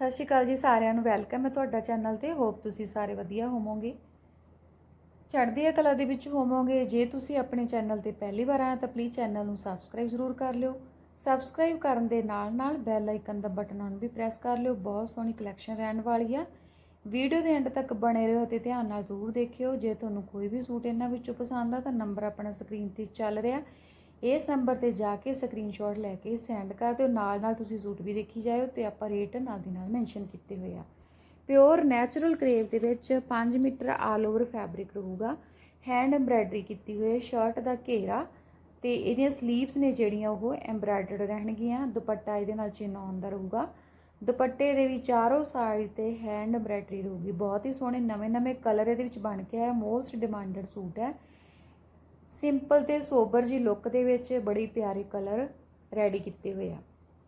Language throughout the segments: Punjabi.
ਸਤਿ ਸ਼੍ਰੀ ਅਕਾਲ ਜੀ ਸਾਰਿਆਂ ਨੂੰ, ਵੈਲਕਮ ਹੈ ਤੁਹਾਡਾ ਚੈਨਲ ਤੇ। ਹੋਪ ਤੁਸੀਂ ਸਾਰੇ ਵਧੀਆ ਹੋਵੋਗੇ। ਚੜ੍ਹਦੀ ਹੈ ਕਲਾ ਦੇ ਵਿੱਚ ਹੋਵੋਗੇ। ਜੇ ਤੁਸੀਂ ਆਪਣੇ ਚੈਨਲ ਤੇ ਪਹਿਲੀ ਵਾਰ ਆਏ ਤਾਂ ਪਲੀਜ਼ ਚੈਨਲ ਨੂੰ ਸਬਸਕ੍ਰਾਈਬ ਜ਼ਰੂਰ ਕਰ ਲਿਓ। ਸਬਸਕ੍ਰਾਈਬ ਕਰਨ ਦੇ ਨਾਲ ਨਾਲ ਬੈਲ ਆਈਕਨ ਦਾ ਬਟਨ ਨੂੰ ਵੀ ਪ੍ਰੈਸ ਕਰ ਲਿਓ। ਬਹੁਤ ਸੋਹਣੀ ਕਲੈਕਸ਼ਨ ਰਹਿਣ ਵਾਲੀ ਆ। ਵੀਡੀਓ ਦੇ ਐਂਡ ਤੱਕ ਬਣੇ ਰਹੋ ਤੇ ਧਿਆਨ ਨਾਲ ਜ਼ਰੂਰ ਦੇਖਿਓ। ਜੇ ਤੁਹਾਨੂੰ ਕੋਈ ਵੀ ਸੂਟ ਇਹਨਾਂ ਵਿੱਚੋਂ ਪਸੰਦ ਆ ਤਾਂ ਨੰਬਰ ਆਪਣਾ ਸਕਰੀਨ ਤੇ ਚੱਲ ਰਿਹਾ। ਇਸ ਨੰਬਰ ਤੇ ਜਾ ਕੇ ਸਕਰੀਨਸ਼ਾਟ ਲੈ ਕੇ ਸੈਂਡ ਕਰ ਦਿਓ। ਨਾਲ ਨਾਲ ਤੁਸੀਂ ਸੂਟ ਵੀ ਦੇਖੀ ਜਾਇਓ ਤੇ ਆਪਾਂ ਰੇਟ ਨਾਲ ਦੀ ਨਾਲ ਮੈਂਸ਼ਨ ਕੀਤੇ ਹੋਏ ਆ। ਪਿਓਰ ਨੈਚੁਰਲ ਕਰੇਵ ਦੇ ਵਿੱਚ 5 ਮੀਟਰ ਆਲ ਓਵਰ ਫੈਬਰਿਕ ਰਹੂਗਾ। ਹੈਂਡ ਐਮਬ੍ਰਾਇਡਰੀ ਕੀਤੀ ਹੋਈ ਹੈ ਸ਼ਰਟ ਦਾ ਘੇਰਾ ਤੇ ਇਹਦੀਆਂ ਸਲੀਵਸ ਨੇ ਜਿਹੜੀਆਂ ਉਹ ਐਮਬ੍ਰਾਇਡਰਡ ਰਹਿਣਗੀਆਂ। ਦੁਪੱਟਾ ਇਹਦੇ ਨਾਲ ਚਿੰਨ ਆਉਂਦਾ ਰਹੂਗਾ। ਦੁਪੱਟੇ ਦੇ ਵੀ ਚਾਰੋਂ ਸਾਈਡ ਤੇ ਹੈਂਡ ਐਮਬ੍ਰਾਇਡਰੀ ਰਹੂਗੀ। ਬਹੁਤ ਹੀ ਸੋਹਣੇ ਨਵੇਂ-ਨਵੇਂ ਕਲਰ ਇਹਦੇ ਵਿੱਚ ਬਣ ਕੇ ਆਇਆ। ਮੋਸਟ ਡਿਮਾਂਡਡ ਸੂਟ ਹੈ। ਸਿੰਪਲ ਤੇ ਸੋਬਰ ਜੀ ਲੁੱਕ ਦੇ ਵਿੱਚ ਬੜੀ ਪਿਆਰੇ ਕਲਰ ਰੈਡੀ ਕੀਤੇ ਹੋਏ ਆ।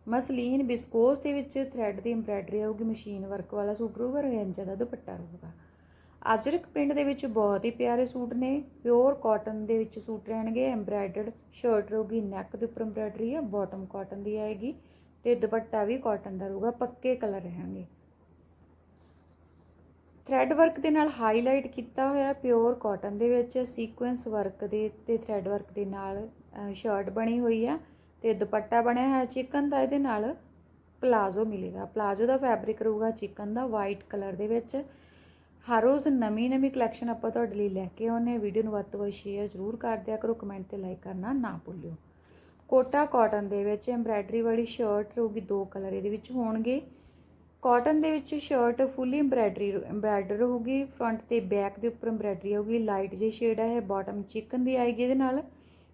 ਮਸਲੀਨ ਬਿਸਕੋਸ ਦੇ ਵਿੱਚ ਥ੍ਰੈਡ ਦੀ ਐਮਬ੍ਰਾਇਡਰੀ ਆਊਗੀ ਮਸ਼ੀਨ ਵਰਕ ਵਾਲਾ ਸੂਟ ਰਹੂਗਾ ਰੋਇੰਜਾ ਦਾ ਦੁਪੱਟਾ ਰਹੂਗਾ। ਅਜਰਕ ਪ੍ਰਿੰਟ ਦੇ ਵਿੱਚ ਬਹੁਤ ਹੀ ਪਿਆਰੇ ਸੂਟ ਨੇ ਪਿਓਰ ਕਾਟਨ ਦੇ ਵਿੱਚ ਸੂਟ ਰਹਿਣਗੇ ਐਮਬ੍ਰਾਇਡਰਡ ਸ਼ਰਟ ਰਹੂਗੀ ਨੈਕ ਦੇ ਉੱਪਰ ਐਮਬ੍ਰਾਇਡਰੀ ਆ ਬਾਟਮ ਕਾਟਨ ਦੀ ਆਏਗੀ ਤੇ ਦੁਪੱਟਾ ਵੀ ਕਾਟਨ ਦਾ ਰਹੂਗਾ, ਪੱਕੇ ਕਲਰ ਰਹਿਣਗੇ। ਥ੍ਰੈਡ ਵਰਕ ਦੇ ਨਾਲ ਹਾਈਲਾਈਟ ਕੀਤਾ ਹੋਇਆ ਪਿਓਰ ਕਾਟਨ ਦੇ ਵਿੱਚ ਸੀਕੁਐਂਸ ਵਰਕ ਦੇ ਤੇ ਥ੍ਰੈਡ ਵਰਕ ਦੇ ਨਾਲ ਸ਼ਰਟ ਬਣੀ ਹੋਈ ਆ ਤੇ ਦੁਪੱਟਾ ਬਣਿਆ ਹੋਇਆ ਚਿਕਨ ਦਾ, ਇਹਦੇ ਨਾਲ ਪਲਾਜ਼ੋ ਮਿਲੇਗਾ। ਪਲਾਜ਼ੋ ਦਾ ਫੈਬਰਿਕ ਰਹੂਗਾ ਚਿਕਨ ਦਾ ਵਾਈਟ ਕਲਰ ਦੇ ਵਿੱਚ। ਹਰ ਰੋਜ਼ ਨਵੀਂ ਨਵੀਂ ਕਲੈਕਸ਼ਨ ਆਪਾਂ ਤੁਹਾਡੇ ਲਈ ਲੈ ਕੇ ਆਉਨੇ ਵੀਡੀਓ ਨੂੰ ਵੱਧ ਤੋਂ ਵੱਧ ਸ਼ੇਅਰ ਜ਼ਰੂਰ ਕਰ ਦਿਆ ਕਰੋ ਕਮੈਂਟ ਤੇ ਲਾਈਕ ਕਰਨਾ ਨਾ ਭੁੱਲਿਓ। ਕੋਟਾ ਕਾਟਨ ਦੇ ਵਿੱਚ ਐਮਬ੍ਰਾਇਡਰੀ ਵਾਲੀ ਸ਼ਰਟ ਰਹੂਗੀ ਦੋ ਕਲਰ ਇਹਦੇ ਵਿੱਚ ਹੋਣਗੇ ਕਾਟਨ ਦੇ ਵਿੱਚ ਸ਼ਰਟ ਫੁੱਲੀ ਐਮਬ੍ਰਾਇਡਰੀ ਐਮਬ੍ਰਾਇਡਰ ਹੋਊਗੀ ਫਰੰਟ ਤੇ ਬੈਕ ਦੇ ਉੱਪਰ ਐਮਬ੍ਰਾਇਡਰੀ ਹੋਊਗੀ ਲਾਈਟ ਜਿਹੀ ਸ਼ੇਡ ਹੈ ਬਾਟਮ ਚਿਕਨ ਦੀ ਆਏਗੀ ਇਹਦੇ ਨਾਲ।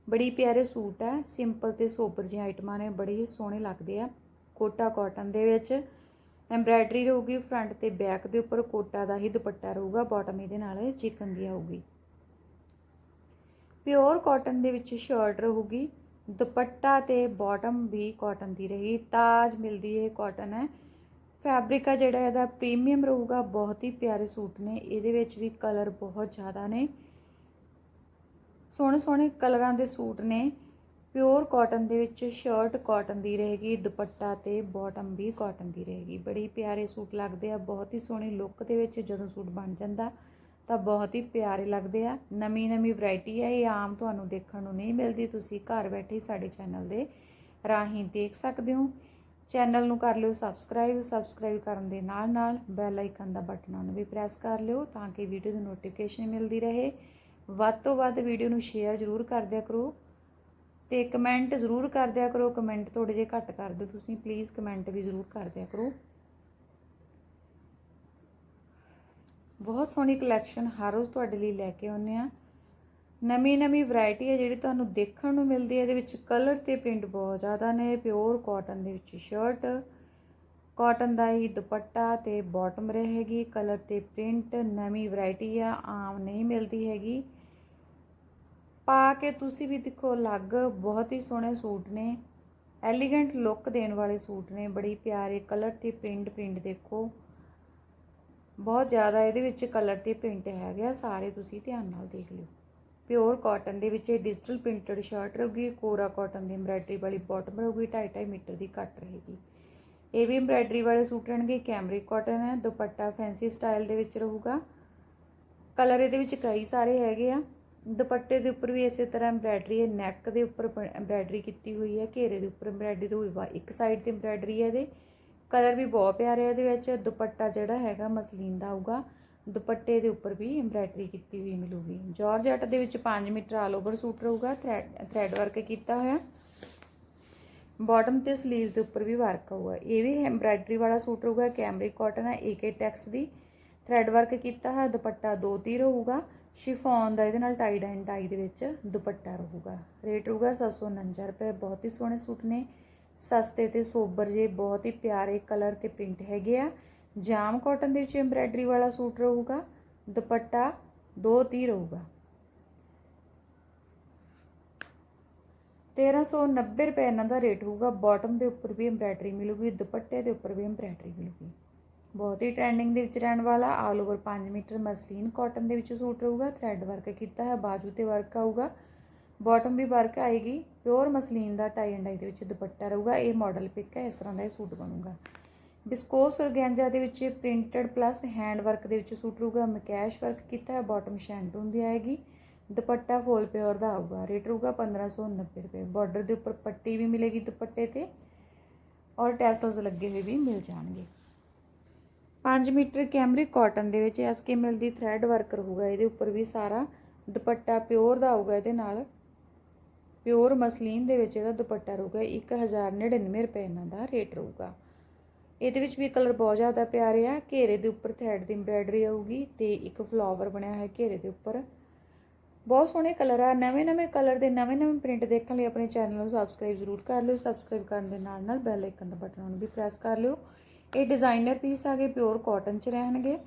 ਬੜੀ ਪਿਆਰੇ ਸੂਟ ਹੈ ਸਿੰਪਲ ਤੇ ਸੋਬਰ ਜਿਹੇ ਆਈਟਮਾਂ ਨੇ, ਬੜੇ ਹੀ ਸੋਹਣੇ ਲੱਗਦੇ ਆ ਕੋਟਾ ਕਾਟਨ ਦੇ ਵਿੱਚ। ਐਮਬ੍ਰਾਇਡਰੀ ਰਹੂਗੀ ਫਰੰਟ ਤੇ ਬੈਕ ਦੇ ਉੱਪਰ, ਕੋਟਾ ਦਾ ਹੀ ਦੁਪੱਟਾ ਰਹੂਗਾ ਬਾਟਮ ਇਹਦੇ ਨਾਲ ਚਿਕਨ ਦੀ ਆਊਗੀ। ਪਿਓਰ ਕਾਟਨ ਦੇ ਵਿੱਚ ਸ਼ਰਟ ਰਹੂਗੀ, ਦੁਪੱਟਾ ਤੇ ਬਾਟਮ ਵੀ ਕਾਟਨ ਦੀ ਰਹੀ, ਤਾਜ ਮਿਲਦੀ ਹੈ ਕਾਟਨ ਹੈ। ਫੈਬਰਿਕ ਆ ਜਿਹੜਾ ਇਹਦਾ ਪ੍ਰੀਮੀਅਮ ਰਹੂਗਾ, ਬਹੁਤ ਹੀ ਪਿਆਰੇ ਸੂਟ ਨੇ। ਇਹਦੇ ਵਿੱਚ ਵੀ ਕਲਰ ਬਹੁਤ ਜ਼ਿਆਦਾ ਨੇ। ਸੋਹਣੇ ਸੋਹਣੇ ਕਲਰਾਂ ਦੇ ਸੂਟ ਨੇ। ਪਿਓਰ ਕਾਟਨ ਦੇ ਵਿੱਚ ਸ਼ਰਟ ਕਾਟਨ ਦੀ ਰਹੇਗੀ, ਦੁਪੱਟਾ ਤੇ ਬਾਟਮ ਵੀ ਕਾਟਨ ਦੀ ਰਹੇਗੀ। ਬੜੀ ਪਿਆਰੇ ਸੂਟ ਲੱਗਦੇ ਆ, ਬਹੁਤ ਹੀ ਸੋਹਣੀ ਲੁੱਕ ਦੇ ਵਿੱਚ ਜਦੋਂ ਸੂਟ ਬਣ ਜਾਂਦਾ, ਤਾਂ ਬਹੁਤ ਹੀ ਪਿਆਰੇ ਲੱਗਦੇ ਆ। ਨਵੀਂ ਨਵੀਂ ਵੈਰਾਈਟੀ ਹੈ ਇਹ ਆਮ ਤੁਹਾਨੂੰ ਦੇਖਣ ਨੂੰ ਨਹੀਂ ਮਿਲਦੀ। ਤੁਸੀਂ ਘਰ ਬੈਠੇ ਸਾਡੇ ਚੈਨਲ ਦੇ ਰਾਹੀਂ ਦੇਖ ਸਕਦੇ ਹੋ। ਚੈਨਲ ਨੂੰ ਕਰ ਲਿਓ ਸਬਸਕ੍ਰਾਈਬ ਸਬਸਕ੍ਰਾਈਬ ਕਰਨ ਦੇ ਨਾਲ ਨਾਲ ਬੈਲ ਆਈਕਨ ਦਾ ਬਟਨ ਨੂੰ ਵੀ ਪ੍ਰੈਸ ਕਰ ਲਿਓ ਤਾਂ ਕਿ ਵੀਡੀਓ ਦੀ ਨੋਟੀਫਿਕੇਸ਼ਨ ਮਿਲਦੀ ਰਹੇ। ਵੱਧ ਤੋਂ ਵੱਧ ਵੀਡੀਓ ਨੂੰ ਸ਼ੇਅਰ ਜ਼ਰੂਰ ਕਰ ਦਿਆ ਕਰੋ ਤੇ ਕਮੈਂਟ ਜ਼ਰੂਰ ਕਰ ਦਿਆ ਕਰੋ। ਕਮੈਂਟ ਥੋੜੇ ਜਿਹਾ ਘੱਟ ਕਰ ਦਿਓ ਤੁਸੀਂ ਪਲੀਜ਼ ਕਮੈਂਟ ਵੀ ਜ਼ਰੂਰ ਕਰ ਦਿਆ ਕਰੋ। ਬਹੁਤ ਸੋਹਣੀ ਕਲੈਕਸ਼ਨ ਹਰ ਰੋਜ਼ ਤੁਹਾਡੇ ਲਈ ਲੈ ਕੇ ਆਉਂਦੇ ਆ ਨਵੀਂ ਨਵੀਂ ਵੈਰਾਈਟੀ ਹੈ ਜਿਹੜੀ ਤੁਹਾਨੂੰ ਦੇਖਣ ਨੂੰ ਮਿਲਦੀ ਹੈ। ਇਹਦੇ ਵਿੱਚ ਕਲਰ ਤੇ ਪ੍ਰਿੰਟ ਬਹੁਤ ਜ਼ਿਆਦਾ ਨੇ। ਪਿਓਰ ਕਾਟਨ ਦੇ ਵਿੱਚ ਸ਼ਰਟ, ਕਾਟਨ ਦਾ ਹੀ ਦੁਪੱਟਾ ਤੇ ਬਾਟਮ ਰਹੇਗੀ। ਕਲਰ ਤੇ ਪ੍ਰਿੰਟ ਨਵੀਂ ਵੈਰਾਈਟੀ ਆ, ਆਮ ਨਹੀਂ ਮਿਲਦੀ ਹੈਗੀ। ਪਾ ਕੇ ਤੁਸੀਂ ਵੀ ਦੇਖੋ ਅਲੱਗ ਬਹੁਤ ਹੀ ਸੋਹਣੇ ਸੂਟ ਨੇ। ਐਲੀਗੈਂਟ ਲੁੱਕ ਦੇਣ ਵਾਲੇ ਸੂਟ ਨੇ। ਬੜੀ ਪਿਆਰੇ ਕਲਰ ਤੇ ਪ੍ਰਿੰਟ ਪ੍ਰਿੰਟ ਦੇਖੋ। ਬਹੁਤ ਜ਼ਿਆਦਾ ਇਹਦੇ ਵਿੱਚ ਕਲਰ ਤੇ ਪ੍ਰਿੰਟ ਹੈਗੇ ਆ। ਸਾਰੇ ਤੁਸੀਂ ਧਿਆਨ ਨਾਲ ਦੇਖ ਲਿਓ। ਪਿਓਰ ਕਾਟਨ ਦੇ ਵਿੱਚ ਇਹ ਡਿਜੀਟਲ ਪ੍ਰਿੰਟਡ ਸ਼ਰਟ ਰਹੂਗੀ, ਕੋਰਾ ਕਾਟਨ ਦੀ ਐਮਬ੍ਰਾਇਡਰੀ ਵਾਲੀ ਬਾਟਮ ਰਹੂਗੀ 2.5 ਮੀਟਰ ਦੀ ਕੱਟ ਰਹੇਗੀ। ਇਹ ਵੀ ਐਮਬ੍ਰਾਇਡਰੀ ਵਾਲੇ ਸੂਟ ਰਹਿਣਗੇ ਕੈਮਰਿਕ ਕਾਟਨ ਹੈ, ਦੁਪੱਟਾ ਫੈਂਸੀ ਸਟਾਈਲ ਦੇ ਵਿੱਚ ਰਹੂਗਾ। ਕਲਰ ਇਹਦੇ ਵਿੱਚ ਕਈ ਸਾਰੇ ਹੈਗੇ ਆ। ਦੁਪੱਟੇ ਦੇ ਉੱਪਰ ਵੀ ਇਸੇ ਤਰ੍ਹਾਂ ਐਮਬ੍ਰਾਇਡਰੀ ਹੈ ਨੈਕ ਦੇ ਉੱਪਰ ਐਮਬ੍ਰਾਇਡਰੀ ਕੀਤੀ ਹੋਈ ਹੈ, ਘੇਰੇ ਦੇ ਉੱਪਰ ਐਮਬ੍ਰਾਇਡਰੀ ਹੋਈ ਵਾ ਇੱਕ ਸਾਈਡ ਤੇ ਐਮਬ੍ਰਾਇਡਰੀ ਹੈ ਇਹਦੇ। ਕਲਰ ਵੀ ਬਹੁਤ ਪਿਆਰੇ ਆ ਇਹਦੇ ਵਿੱਚ, ਦੁਪੱਟਾ ਜਿਹੜਾ ਹੈਗਾ ਮਸਲੀਨ ਦਾ ਆਊਗਾ। ਦੁਪੱਟੇ ਦੇ ਉੱਪਰ ਵੀ ਐਮਬ੍ਰਾਇਡਰੀ ਕੀਤੀ ਹੋਈ ਮਿਲੂਗੀ। ਜਾਰਜਟ ਦੇ ਵਿੱਚ 5 ਮੀਟਰ ਆਲ ਓਵਰ ਸੂਟ ਰਹੂਗਾ ਥ੍ਰੈਡ ਵਰਕ ਕੀਤਾ ਹੋਇਆ। ਬਾਟਮ ਤੇ 슬ੀਵਸ ਦੇ ਉੱਪਰ ਵੀ ਵਰਕ ਹੋਊਗਾ ਇਹ ਵੀ ਐਮਬ੍ਰਾਇਡਰੀ ਵਾਲਾ ਸੂਟ ਰਹੂਗਾ ਕੈਮਰਿਕ ਕਾਟਨ ਹੈ ਏਕੇ ਟੈਕਸ ਦੀ। ਥ੍ਰੈਡ ਵਰਕ ਕੀਤਾ ਹੈ ਦੁਪੱਟਾ ਦੋ ਤੀ ਰਹੂਗਾ। ਸ਼ਿਫੋਨ ਦਾ ਇਹਦੇ ਨਾਲ ਟਾਈ ਐਂਡ ਟਾਈ ਦੇ ਵਿੱਚ ਦੁਪੱਟਾ ਰਹੂਗਾ। ਰੇਟ ਰਹੂਗਾ 749 ਰੁਪਏ। ਬਹੁਤ ਹੀ ਸੋਹਣੇ ਸੂਟ ਨੇ। ਸਸਤੇ ਤੇ ਸੋਬਰ ਜੇ, ਬਹੁਤ ਹੀ ਪਿਆਰੇ ਕਲਰ ਤੇ ਪ੍ਰਿੰਟ ਹੈਗੇ ਆ। ਜਾਮ ਕਾਟਨ ਦੇ ਵਿੱਚ ਐਮਬ੍ਰਾਇਡਰੀ ਵਾਲਾ ਸੂਟ ਰਹੂਗਾ, ਦੁਪੱਟਾ ਦੋ ਤੀ ਰਹੂਗਾ। 1390 ਰੁਪਏ ਇਹਨਾਂ ਦਾ ਰੇਟ ਹੋਊਗਾ ਬਾਟਮ ਦੇ ਉੱਪਰ ਵੀ ਐਮਬ੍ਰਾਇਡਰੀ ਮਿਲੂਗੀ, ਦੁਪੱਟੇ ਦੇ ਉੱਪਰ ਵੀ ਐਮਬ੍ਰਾਇਡਰੀ ਮਿਲੂਗੀ। ਬਹੁਤ ਹੀ ਟ੍ਰੈਂਡਿੰਗ ਦੇ ਵਿੱਚ ਰਹਿਣ ਵਾਲਾ all over 5 metre muslin cotton ਦੇ ਵਿੱਚ ਸੂਟ ਰਹੂਗਾ ਥ੍ਰੈਡ ਵਰਕ ਕੀਤਾ ਹੈ ਬਾਜੂ ਤੇ ਵਰਕ ਆਊਗਾ। ਬਾਟਮ ਵੀ ਵਰਕ ਆਏਗੀ ਪਿਓਰ ਮਸਲੀਨ ਦਾ ਟਾਈ ਐਂਡ ਡਾਈ ਦੇ ਵਿੱਚ ਦੁਪੱਟਾ ਰਹੂਗਾ, ਇਹ ਮਾਡਲ ਪਿਕ ਹੈ, ਇਸ ਤਰ੍ਹਾਂ ਦਾ ਇਹ ਸੂਟ ਬਣੂਗਾ। ਬਿਸਕੋਸ ਔਰਗੈਂਜਾ ਦੇ ਵਿੱਚ ਪ੍ਰਿੰਟਡ ਪਲੱਸ ਹੈਂਡ ਵਰਕ ਦੇ ਵਿੱਚ ਸੂਟ ਰਹੂਗਾ ਮਕੈਸ਼ ਵਰਕ ਕੀਤਾ ਹੈ, ਬਾਟਮ ਸ਼ੈਂਟੂਨ ਦੀ ਆਏਗੀ। ਦੁਪੱਟਾ ਫੋਲ ਪਿਓਰ ਦਾ ਆਊਗਾ, ਰੇਟ ਰਹੂਗਾ 1590 ਰੁਪਏ। ਬਾਰਡਰ ਦੇ ਉੱਪਰ ਪੱਟੀ ਵੀ ਮਿਲੇਗੀ ਦੁਪੱਟੇ ਤੇ ਔਰ ਟੈਸਲਸ ਲੱਗੇ ਹੋਏ ਵੀ ਮਿਲ ਜਾਣਗੇ। 5 ਮੀਟਰ ਕੈਮਰਿਕ ਕਾਟਨ ਦੇ ਵਿੱਚ ਐਸਕੇ ਮਿਲ ਦੀ ਥ੍ਰੈਡ ਵਰਕ ਰਹੂਗਾ। ਇਹਦੇ ਉੱਪਰ ਵੀ ਸਾਰਾ ਦੁਪੱਟਾ ਪਿਓਰ ਦਾ ਆਊਗਾ। ਇਹਦੇ ਨਾਲ ਪਿਓਰ ਮਸਲੀਨ ਦੇ ਵਿੱਚ ਇਹਦਾ ਦੁਪੱਟਾ ਰਹੂਗਾ। 1099 ਰੁਪਏ ਇਹਨਾਂ ਦਾ ਰੇਟ ਰਹੂਗਾ। ਇਹਦੇ ਵਿੱਚ ਵੀ ਕਲਰ ਬਹੁਤ ਜ਼ਿਆਦਾ ਪਿਆਰੇ ਆ ਘੇਰੇ ਦੇ ਉੱਪਰ ਥ੍ਰੈਡ ਦੀ ਐਮਬ੍ਰਾਇਡਰੀ ਆਊਗੀ ਤੇ ਇੱਕ ਫਲਾਵਰ ਬਣਿਆ ਹੋਇਆ ਘੇਰੇ ਦੇ ਉੱਪਰ। ਬਹੁਤ ਸੋਹਣੇ ਕਲਰ ਆ। ਨਵੇਂ ਨਵੇਂ ਕਲਰ ਦੇ ਨਵੇਂ ਨਵੇਂ ਪ੍ਰਿੰਟ ਦੇਖਣ ਲਈ ਆਪਣੇ ਚੈਨਲ ਨੂੰ ਸਬਸਕ੍ਰਾਈਬ ਜ਼ਰੂਰ ਕਰ ਲਿਓ। ਸਬਸਕ੍ਰਾਈਬ ਕਰਨ ਦੇ ਨਾਲ ਨਾਲ ਬੈਲ ਆਈਕਨ ਦਾ ਬਟਨ ਨੂੰ ਵੀ ਪ੍ਰੈਸ ਕਰ ਲਿਓ। ਇਹ ਡਿਜ਼ਾਈਨਰ ਪੀਸ ਆਗੇ ਪਿਓਰ ਕਾਟਨ ਚ ਰਹਿਣਗੇ।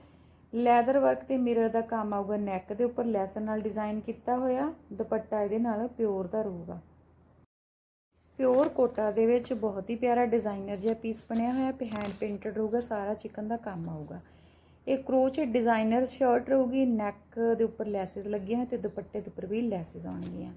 ਲੈਦਰ ਵਰਕ ਤੇ ਮਿਰਰ ਦਾ ਕੰਮ ਆਊਗਾ ਨੈਕ ਦੇ ਉੱਪਰ। ਲੈਸਨ ਨਾਲ ਡਿਜ਼ਾਈਨ ਕੀਤਾ ਹੋਇਆ। ਦੁਪੱਟਾ ਇਹਦੇ ਨਾਲ ਪਿਓਰ ਦਾ ਰਹੂਗਾ। ਪਿਓਰ ਕੋਟਾ ਦੇ ਵਿੱਚ ਬਹੁਤ ਹੀ ਪਿਆਰਾ ਡਿਜ਼ਾਈਨਰ ਜਿਹਾ ਪੀਸ ਬਣਿਆ ਹੋਇਆ ਹੈ ਹੈਂਡ ਪੇਂਟਡ ਰਹੂਗਾ, ਸਾਰਾ ਚਿਕਨ ਦਾ ਕੰਮ ਆਊਗਾ। ਇਹ ਕਰੋਚ ਡਿਜ਼ਾਈਨਰ ਸ਼ਰਟ ਰਹੂਗੀ ਨੈਕ ਦੇ ਉੱਪਰ ਲੈਸਸ ਲੱਗੀਆਂ ਹੋਈਆਂ ਤੇ ਦੁਪੱਟੇ ਦੇ ਉੱਪਰ ਵੀ ਲੈਸਸ ਆਉਣਗੀਆਂ।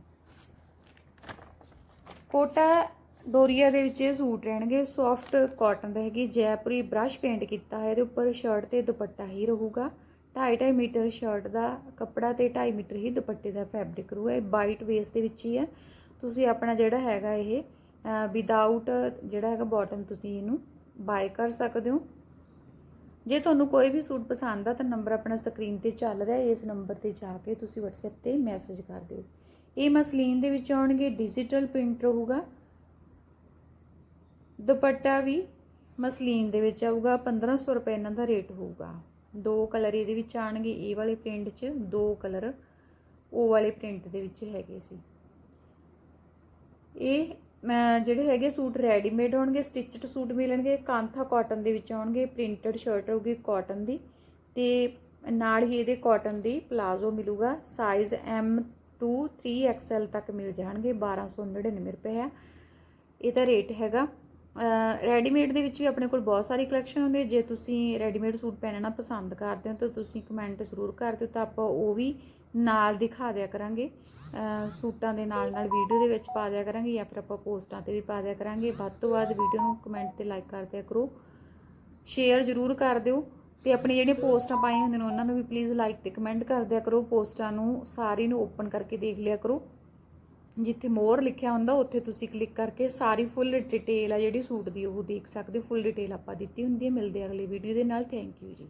ਕੋਟਾ ਡੋਰੀਆ ਦੇ ਵਿੱਚ ਇਹ ਸੂਟ ਰਹਿਣਗੇ ਸੌਫਟ ਕਾਟਨ ਰਹੇਗੀ ਜੈਪੁਰੀ ਬ੍ਰਸ਼ ਪੇਂਟ ਕੀਤਾ ਹੈ ਇਹਦੇ ਉੱਪਰ ਸ਼ਰਟ ਤੇ ਦੁਪੱਟਾ ਹੀ ਰਹੂਗਾ। 2.5 ਮੀਟਰ ਸ਼ਰਟ ਦਾ ਕੱਪੜਾ ਤੇ 2.5 ਮੀਟਰ ਹੀ ਦੁਪੱਟੇ ਦਾ ਫੈਬਰਿਕ ਰਹੂਗਾ, ਇਹ ਵਾਈਟ ਵੇਸ ਦੇ ਵਿੱਚ ਹੀ ਹੈ। ਤੁਸੀਂ ਆਪਣਾ ਜਿਹੜਾ ਹੈਗਾ ਇਹ ਵਿਦਆਊਟ ਜਿਹੜਾ ਹੈਗਾ ਬਾਟਮ ਤੁਸੀਂ ਇਹਨੂੰ ਬਾਏ ਕਰ ਸਕਦੇ ਹੋ। ਜੇ ਤੁਹਾਨੂੰ ਕੋਈ ਵੀ ਸੂਟ ਪਸੰਦ ਆ ਤਾਂ ਨੰਬਰ ਆਪਣਾ ਸਕਰੀਨ ਤੇ ਚੱਲ ਰਿਹਾ ਇਸ ਨੰਬਰ ਤੇ ਜਾ ਕੇ ਤੁਸੀਂ WhatsApp ਤੇ ਮੈਸੇਜ ਕਰ ਦਿਓ। ਇਹ ਮਸਲੀਨ ਦੇ ਵਿੱਚ ਆਉਣਗੇ ਡਿਜੀਟਲ ਪ੍ਰਿੰਟ ਰਹੂਗਾ। ਦੁਪੱਟਾ ਵੀ ਮਸਲੀਨ ਦੇ ਵਿੱਚ ਆਊਗਾ 1500 ਰੁਪਏ ਇਹਨਾਂ ਦਾ ਰੇਟ ਹੋਊਗਾ। ਦੋ ਕਲਰ ਇਹਦੇ ਵਿੱਚ ਆਣਗੇ ਇਹ ਵਾਲੇ ਪ੍ਰਿੰਟ 'ਚ ਦੋ ਕਲਰ ਉਹ ਵਾਲੇ ਪ੍ਰਿੰਟ ਦੇ ਵਿੱਚ ਹੈਗੇ ਸੀ। ਇਹ ਮੈਂ ਜਿਹੜੇ ਹੈਗੇ ਸੂਟ ਰੈਡੀਮੇਡ ਹੋਣਗੇ ਸਟਿਚਡ ਸੂਟ ਮਿਲਣਗੇ, ਕਾਂਥਾ ਕਾਟਨ ਦੇ ਵਿੱਚ ਆਉਣਗੇ ਪ੍ਰਿੰਟਡ ਸ਼ਰਟ ਹੋਊਗੀ ਕਾਟਨ ਦੀ ਤੇ ਨਾਲ ਹੀ ਇਹਦੇ ਕਾਟਨ ਦੀ ਪਲਾਜ਼ੋ ਮਿਲੂਗਾ ਸਾਈਜ਼ M2 3XL ਤੱਕ ਮਿਲ ਜਾਣਗੇ 1299 ਰੁਪਏ ਆ ਇਹਦਾ ਰੇਟ ਹੈਗਾ ਰੈਡੀਮੇਡ ਦੇ ਵਿੱਚ ਵੀ ਆਪਣੇ ਕੋਲ ਬਹੁਤ ਸਾਰੀ ਕਲੈਕਸ਼ਨ ਹੁੰਦੀ ਹੈ। ਜੇ ਤੁਸੀਂ ਰੈਡੀਮੇਡ ਸੂਟ ਪਹਿਨਣਾ ਪਸੰਦ ਕਰਦੇ ਹੋ, ਤਾਂ ਤੁਸੀਂ ਕਮੈਂਟ ਜ਼ਰੂਰ ਕਰ ਦਿਓ, ਤਾਂ ਆਪਾਂ ਉਹ ਵੀ ਨਾਲ ਦਿਖਾ ਦਿਆ ਕਰਾਂਗੇ। ਸੂਟਾਂ ਦੇ ਨਾਲ ਨਾਲ ਵੀਡੀਓ ਦੇ ਵਿੱਚ ਪਾ ਦਿਆ ਕਰਾਂਗੇ ਜਾਂ ਫਿਰ ਆਪਾਂ ਪੋਸਟਾਂ ਤੇ ਵੀ ਪਾ ਦਿਆ ਕਰਾਂਗੇ। ਵੱਧ ਤੋਂ ਵੱਧ ਵੀਡੀਓ ਨੂੰ ਕਮੈਂਟ ਤੇ ਲਾਈਕ ਕਰ ਦਿਆ ਕਰੋ। ਸ਼ੇਅਰ ਜ਼ਰੂਰ ਕਰ ਦਿਓ ਤੇ ਆਪਣੀ ਜਿਹੜੀਆਂ ਪੋਸਟਾਂ ਪਾਈਆਂ ਹੁੰਦੀਆਂ ਨੇ, ਉਹਨਾਂ ਨੂੰ ਵੀ ਪਲੀਜ਼ ਲਾਈਕ ਤੇ ਕਮੈਂਟ ਕਰ ਦਿਆ ਕਰੋ। ਪੋਸਟਾਂ ਨੂੰ ਸਾਰੀ ਨੂੰ ਓਪਨ ਕਰਕੇ ਦੇਖ ਲਿਆ ਕਰੋ। ਜਿੱਥੇ ਮੋਰ ਲਿਖਿਆ ਹੁੰਦਾ, ਉੱਥੇ ਤੁਸੀਂ ਕਲਿੱਕ ਕਰਕੇ ਸਾਰੀ ਫੁੱਲ ਡਿਟੇਲ ਆ ਜਿਹੜੀ ਸੂਟ ਦੀ, ਉਹ ਦੇਖ ਸਕਦੇ ਫੁੱਲ ਡਿਟੇਲ ਆਪਾਂ ਦਿੱਤੀ ਹੁੰਦੀ ਹੈ। ਮਿਲਦੇ ਆ ਅਗਲੀ ਵੀਡੀਓ ਦੇ ਨਾਲ। ਥੈਂਕ ਯੂ ਜੀ।